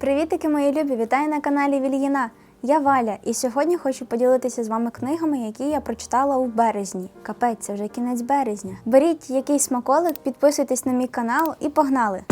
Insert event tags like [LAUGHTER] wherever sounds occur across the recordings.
Привітики, мої любі! Вітаю на каналі Вільїна. Я Валя, і сьогодні хочу поділитися з вами книгами, які я прочитала у березні. Капець, це вже кінець березня. Беріть якийсь смаколик, підписуйтесь на мій канал і погнали!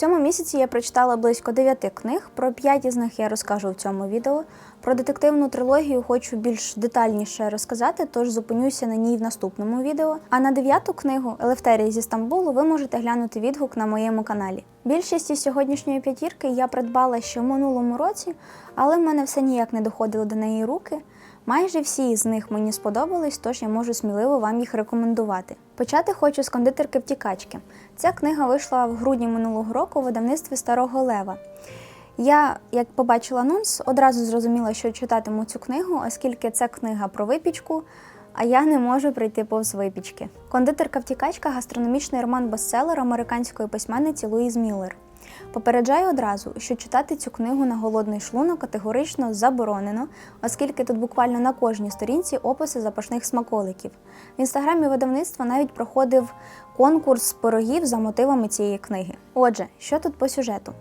Цьому місяці я прочитала близько 9 книг. Про 5 із них я розкажу в цьому відео. Про детективну трилогію хочу більш детальніше розказати, тож зупинюся на ній в наступному відео. А на дев'яту книгу Елефтерія зі Стамбулу ви можете глянути відгук на моєму каналі. Більшість із сьогоднішньої п'ятірки я придбала ще в минулому році, але в мене все ніяк не доходило до неї руки. Майже всі з них мені сподобались, тож я можу сміливо вам їх рекомендувати. Почати хочу з кондитерки втікачки. Ця книга вийшла в грудні минулого року у видавництві Старого Лева. Я, як побачила анонс, одразу зрозуміла, що читатиму цю книгу, оскільки це книга про випічку, а я не можу прийти повз випічки. Кондитерка втікачка гастрономічний роман бестселер американської письменниці Луїз Міллер. Попереджаю одразу, що читати цю книгу на голодний шлунок категорично заборонено, оскільки тут буквально на кожній сторінці описи запашних смаколиків. В інстаграмі видавництва навіть проходив конкурс пирогів за мотивами цієї книги. Отже, що тут по сюжету?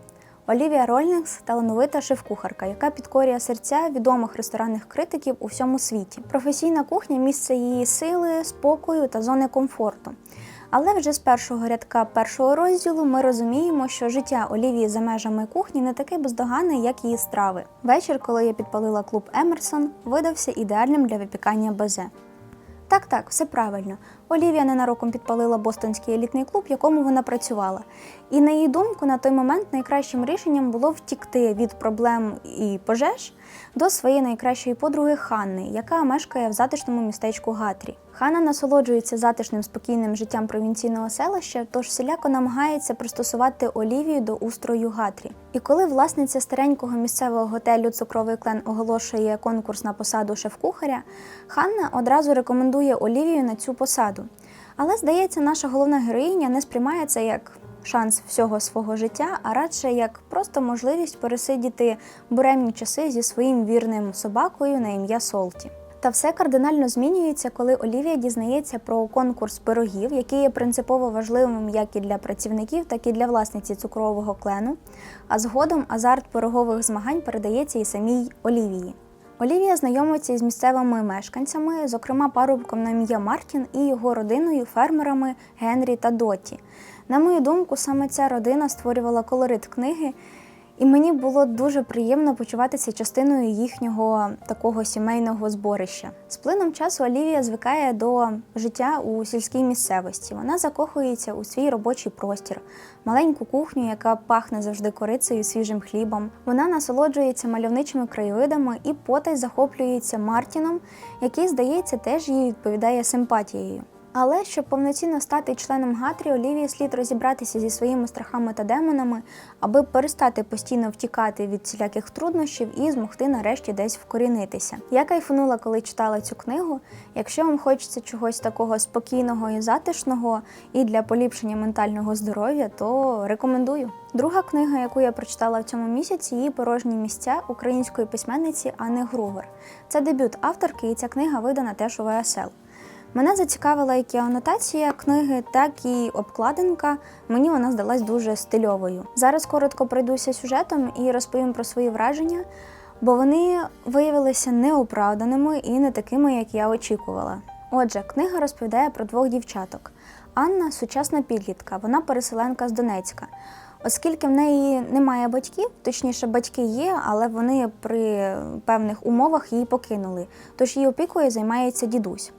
Олівія Рольнингс талановита шеф-кухарка, яка підкорює серця відомих ресторанних критиків у всьому світі. Професійна кухня місце її сили, спокою та зони комфорту. Але вже з першого рядка першого розділу ми розуміємо, що життя Олівії за межами кухні не таке бездоганне, як її страви. Вечір, коли я підпалила клуб Емерсон, видався ідеальним для випікання безе. Так, так, все правильно. Олівія ненароком підпалила бостонський елітний клуб, в якому вона працювала. І на її думку, на той момент найкращим рішенням було втікти від проблем і пожеж до своєї найкращої подруги Ханни, яка мешкає в затишному містечку Гатрі. Ханна насолоджується затишним спокійним життям провінційного селища, тож всіляко намагається пристосувати Олівію до устрою Гатрі. І коли власниця старенького місцевого готелю Цукровий клен оголошує конкурс на посаду шеф-кухаря, Ханна одразу рекомендує Олівію на цю посаду. Але здається, наша головна героїня не сприймає це як шанс всього свого життя, а радше як просто можливість пересидіти буремні часи зі своїм вірним собакою на ім'я Солті. Та все кардинально змінюється, коли Олівія дізнається про конкурс пирогів, який є принципово важливим як і для працівників, так і для власниці цукрового клену. А згодом азарт пирогових змагань передається і самій Олівії. Олівія знайомиться із місцевими мешканцями, зокрема парубком на ім'я Мартін і його родиною, фермерами Генрі та Доті. На мою думку, саме ця родина створювала колорит книги, і мені було дуже приємно почуватися частиною їхнього такого сімейного зборища. З плином часу Олівія звикає до життя у сільській місцевості. Вона закохується у свій робочий простір, маленьку кухню, яка пахне завжди корицею свіжим хлібом. Вона насолоджується мальовничими краєвидами і потай захоплюється Мартіном, який, здається, теж їй відповідає симпатією. Але щоб повноцінно стати членом Гатрі, Олівії слід розібратися зі своїми страхами та демонами, аби перестати постійно втікати від всіляких труднощів і змогти нарешті десь вкорінитися. Я кайфанула, коли читала цю книгу. Якщо вам хочеться чогось такого спокійного і затишного і для поліпшення ментального здоров'я, то рекомендую. Друга книга, яку я прочитала в цьому місяці, її порожні місця української письменниці Анни Грувер. Це дебют авторки, і ця книга видана теж у ВСЛ. Мене зацікавила як і анотація книги, так і обкладинка. Мені вона здалась дуже стильовою. Зараз коротко пройдуся сюжетом і розповім про свої враження, бо вони виявилися неоправданими і не такими, як я очікувала. Отже, книга розповідає про двох дівчаток. Анна сучасна підлітка, вона переселенка з Донецька. Оскільки в неї немає батьків, точніше, батьки є, але вони при певних умовах її покинули. Тож її опікою займається дідусь.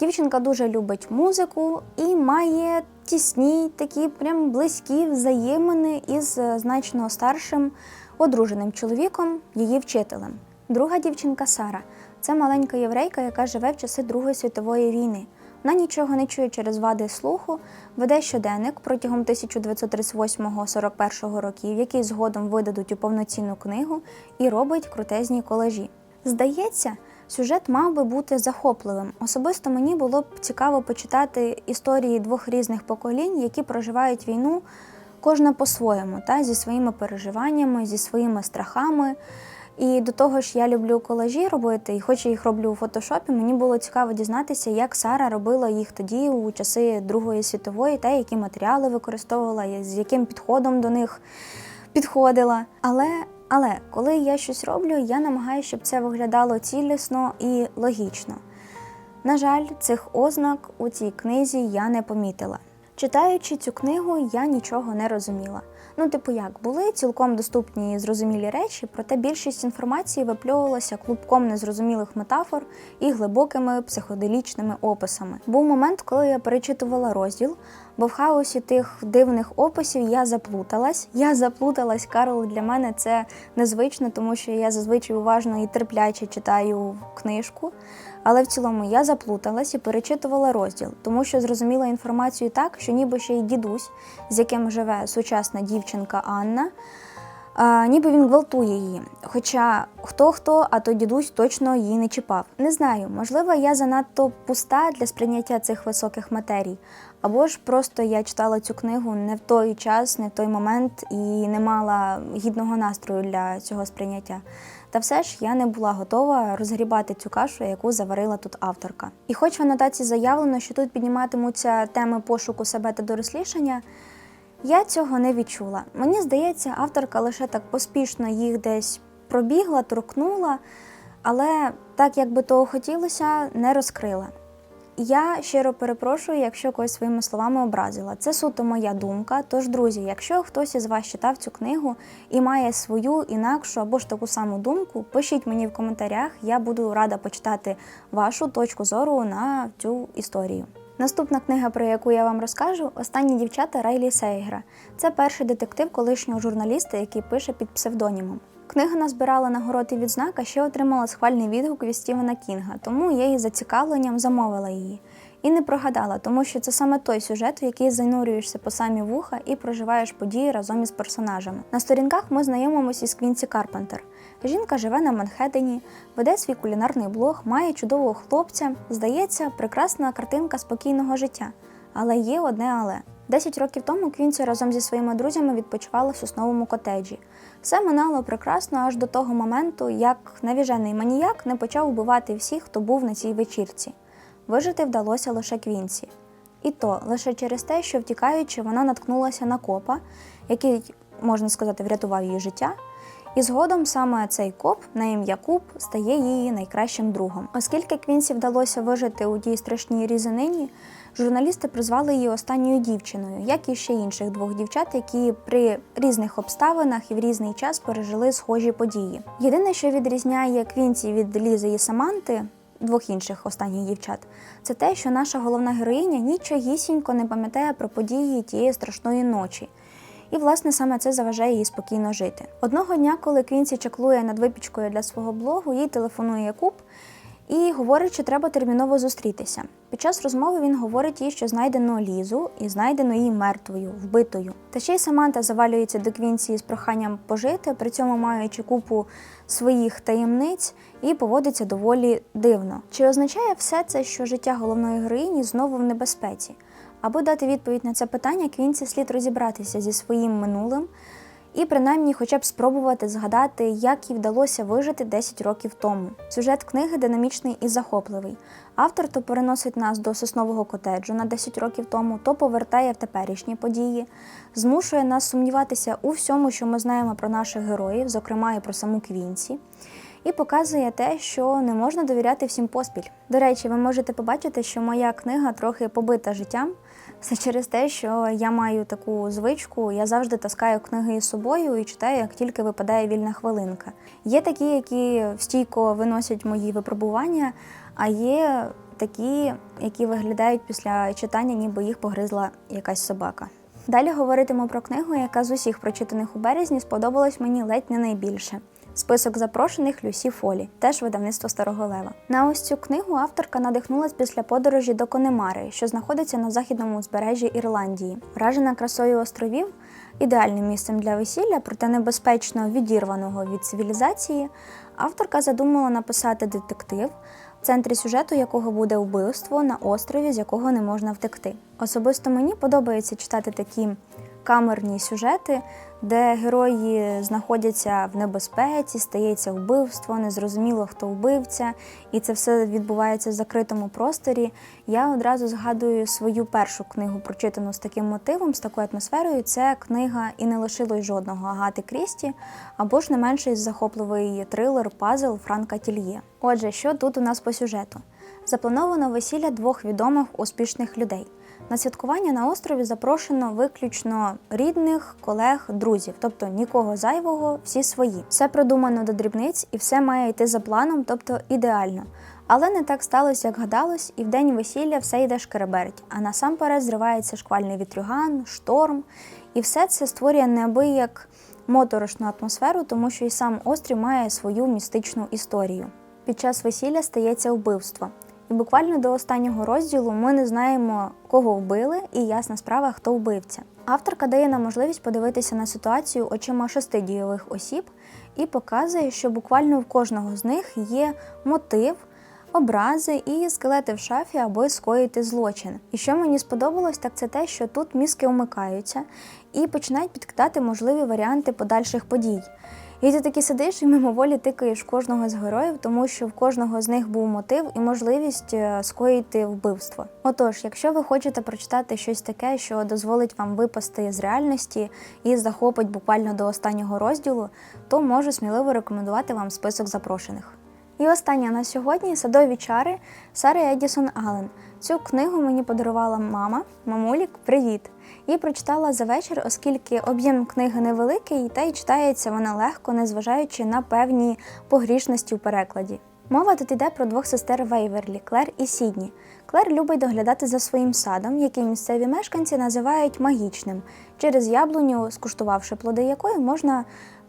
Дівчинка дуже любить музику і має тісні, такі прям близькі взаємини із е, значно старшим одруженим чоловіком, її вчителем. Друга дівчинка Сара це маленька єврейка, яка живе в часи Другої світової війни. Вона нічого не чує через вади слуху, веде щоденник протягом 1938-41 років, який згодом видадуть у повноцінну книгу, і робить крутезні колажі. Здається, Сюжет мав би бути захопливим. Особисто мені було б цікаво почитати історії двох різних поколінь, які проживають війну, кожна по-своєму, та зі своїми переживаннями, зі своїми страхами. І до того ж, я люблю колажі робити, і хоч я їх роблю у фотошопі, мені було цікаво дізнатися, як Сара робила їх тоді у часи Другої світової, та які матеріали використовувала, з яким підходом до них підходила. Але, але коли я щось роблю, я намагаюся, щоб це виглядало цілісно і логічно. На жаль, цих ознак у цій книзі я не помітила. Читаючи цю книгу, я нічого не розуміла. Ну, типу, як були цілком доступні і зрозумілі речі, проте більшість інформації випльовувалася клубком незрозумілих метафор і глибокими психоделічними описами. Був момент, коли я перечитувала розділ, бо в хаосі тих дивних описів я заплуталась. Я заплуталась, Карл для мене це незвично, тому що я зазвичай уважно і терпляче читаю книжку. Але в цілому я заплуталась і перечитувала розділ, тому що зрозуміла інформацію так, що ніби ще й дідусь, з яким живе сучасна дівчинка Анна, а, ніби він гвалтує її. Хоча хто хто, а то дідусь точно її не чіпав. Не знаю, можливо, я занадто пуста для сприйняття цих високих матерій, або ж просто я читала цю книгу не в той час, не в той момент і не мала гідного настрою для цього сприйняття. Та все ж я не була готова розгрібати цю кашу, яку заварила тут авторка. І хоч в анотації заявлено, що тут підніматимуться теми пошуку себе та дорослішання, я цього не відчула. Мені здається, авторка лише так поспішно їх десь пробігла, торкнула, але так, як би того хотілося, не розкрила. Я щиро перепрошую, якщо когось своїми словами образила. Це суто моя думка. Тож, друзі, якщо хтось із вас читав цю книгу і має свою інакшу або ж таку саму думку, пишіть мені в коментарях, я буду рада почитати вашу точку зору на цю історію. Наступна книга, про яку я вам розкажу, останні дівчата Райлі Сейгра. Це перший детектив колишнього журналіста, який пише під псевдонімом. Книга назбирала нагороди відзнак, а ще отримала схвальний відгук від Стівена Кінга, тому я її зацікавленням замовила її. І не прогадала, тому що це саме той сюжет, в який занурюєшся по самі вуха і проживаєш події разом із персонажами. На сторінках ми знайомимося із Квінсі Карпентер. Жінка живе на Манхеттені, веде свій кулінарний блог, має чудового хлопця. Здається, прекрасна картинка спокійного життя. Але є одне але. Десять років тому Квінсі разом зі своїми друзями відпочивала в сосновому котеджі. Все минало прекрасно аж до того моменту, як навіжений маніяк не почав вбивати всіх, хто був на цій вечірці. Вижити вдалося лише Квінсі. І то лише через те, що втікаючи, вона наткнулася на копа, який, можна сказати, врятував її життя. І згодом саме цей коп на ім'я Куб стає її найкращим другом. Оскільки Квінсі вдалося вижити у тій страшній різанині, журналісти призвали її останньою дівчиною, як і ще інших двох дівчат, які при різних обставинах і в різний час пережили схожі події. Єдине, що відрізняє Квінсі від Лізи і Саманти, двох інших останніх дівчат, це те, що наша головна героїня нічогісінько не пам'ятає про події тієї страшної ночі. І, власне, саме це заважає їй спокійно жити. Одного дня, коли Квінсі чаклує над випічкою для свого блогу, їй телефонує Куб і говорить, що треба терміново зустрітися. Під час розмови він говорить їй, що знайдено Лізу і знайдено її мертвою, вбитою. Та ще й Саманта завалюється до Квінсі з проханням пожити, при цьому маючи купу своїх таємниць і поводиться доволі дивно. Чи означає все це, що життя головної героїні знову в небезпеці? Аби дати відповідь на це питання, Квінсі слід розібратися зі своїм минулим і принаймні хоча б спробувати згадати, як їй вдалося вижити 10 років тому. Сюжет книги динамічний і захопливий. Автор то переносить нас до соснового котеджу на 10 років тому, то повертає в теперішні події, змушує нас сумніватися у всьому, що ми знаємо про наших героїв, зокрема і про саму Квінсі. І показує те, що не можна довіряти всім поспіль. До речі, ви можете побачити, що моя книга трохи побита життям. Все через те, що я маю таку звичку, я завжди таскаю книги із собою і читаю, як тільки випадає вільна хвилинка. Є такі, які стійко виносять мої випробування, а є такі, які виглядають після читання, ніби їх погризла якась собака. Далі говоритиму про книгу, яка з усіх прочитаних у березні сподобалась мені ледь не найбільше. Список запрошених Люсі Фолі, теж видавництво Старого Лева. На ось цю книгу авторка надихнулась після подорожі до Конемари, що знаходиться на західному узбережжі Ірландії. Вражена красою островів, ідеальним місцем для весілля, проте небезпечно відірваного від цивілізації. Авторка задумала написати детектив, в центрі сюжету якого буде вбивство на острові, з якого не можна втекти. Особисто мені подобається читати такі камерні сюжети, де герої знаходяться в небезпеці, стається вбивство, незрозуміло, хто вбивця, і це все відбувається в закритому просторі. Я одразу згадую свою першу книгу, прочитану з таким мотивом, з такою атмосферою. Це книга І не лишилось жодного Агати Крісті, або ж не менший захопливий трилер Пазл Франка Тільє. Отже, що тут у нас по сюжету? Заплановано весілля двох відомих успішних людей. На святкування на острові запрошено виключно рідних, колег, друзів, тобто нікого зайвого, всі свої. Все продумано до дрібниць і все має йти за планом, тобто ідеально. Але не так сталося, як гадалось, і в день весілля все йде шкереберть, а насамперед зривається шквальний вітрюган, шторм, і все це створює неабияк моторошну атмосферу, тому що і сам острів має свою містичну історію. Під час весілля стається вбивство. І буквально до останнього розділу ми не знаємо, кого вбили, і ясна справа, хто вбивця. Авторка дає нам можливість подивитися на ситуацію очима шести дійових осіб і показує, що буквально в кожного з них є мотив, образи і скелети в шафі, аби скоїти злочин. І що мені сподобалось, так це те, що тут мізки умикаються і починають підкидати можливі варіанти подальших подій. І ти таки сидиш і мимоволі тикаєш кожного з героїв, тому що в кожного з них був мотив і можливість е, скоїти вбивство. Отож, якщо ви хочете прочитати щось таке, що дозволить вам випасти з реальності і захопить буквально до останнього розділу, то можу сміливо рекомендувати вам список запрошених. І останнє на сьогодні садові чари Сари Едісон Аллен. Цю книгу мені подарувала мама, мамулік, привіт. І прочитала за вечір, оскільки об'єм книги невеликий, та й читається вона легко, незважаючи на певні погрішності у перекладі. Мова тут йде про двох сестер Вейверлі Клер і Сідні. Клер любить доглядати за своїм садом, який місцеві мешканці називають магічним, через яблуню, скуштувавши плоди якої можна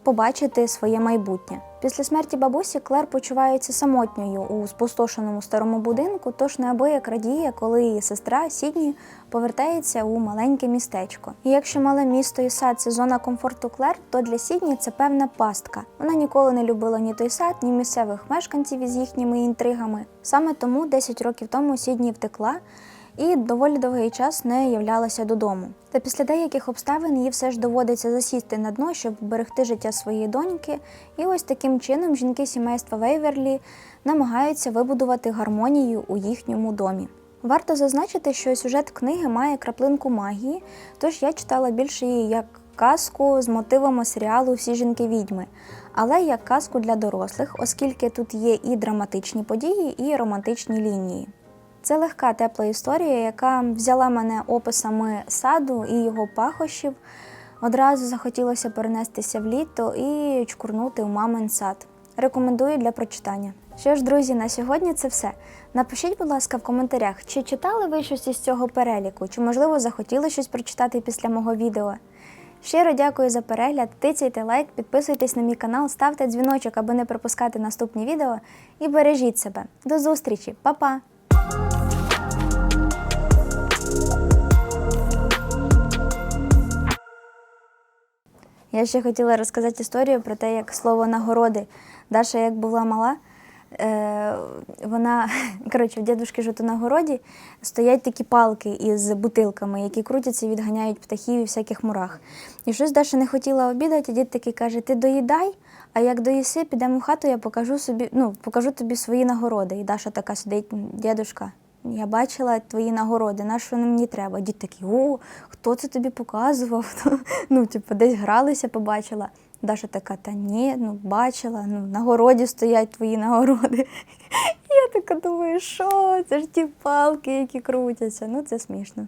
побачити своє майбутнє. Після смерті бабусі Клер почувається самотньою у спустошеному старому будинку, тож неабияк радіє, коли її сестра Сідні повертається у маленьке містечко. І якщо мале місто і сад це зона комфорту Клер, то для Сідні це певна пастка. Вона ніколи не любила ні той сад, ні місцевих мешканців із їхніми інтригами. Саме тому 10 років тому Сідні втекла і доволі довгий час не являлася додому. Та після деяких обставин їй все ж доводиться засісти на дно, щоб берегти життя своєї доньки. І ось таким чином жінки сімейства Вейверлі намагаються вибудувати гармонію у їхньому домі. Варто зазначити, що сюжет книги має краплинку магії, тож я читала більше її як казку з мотивами серіалу Всі жінки відьми, але як казку для дорослих, оскільки тут є і драматичні події, і романтичні лінії. Це легка тепла історія, яка взяла мене описами саду і його пахощів. Одразу захотілося перенестися в літо і чкурнути у мамин сад. Рекомендую для прочитання. Що ж, друзі, на сьогодні це все. Напишіть, будь ласка, в коментарях, чи читали ви щось із цього переліку, чи, можливо, захотіли щось прочитати після мого відео. Щиро дякую за перегляд, тицяйте лайк, підписуйтесь на мій канал, ставте дзвіночок, аби не пропускати наступні відео. І бережіть себе. До зустрічі, Па-па! Я ще хотіла розказати історію про те, як слово нагороди. Даша, як була мала, е, вона, [LAUGHS] коротше, в дідушки жито на городі стоять такі палки із бутилками, які крутяться і відганяють птахів і всяких мурах. І щось Даша не хотіла обідати, а дід такий каже: Ти доїдай, а як доїси, підемо в хату, я покажу собі, ну, покажу тобі свої нагороди. І Даша така сидить, дідушка. Я бачила твої нагороди, на що вони мені треба? Дід такий, о, хто це тобі показував? [LAUGHS] Ну, типу, десь гралися, побачила. Даша така, та ні, ну бачила, ну на городі стоять твої нагороди. [LAUGHS] Я така думаю, що це ж ті палки, які крутяться. Ну це смішно.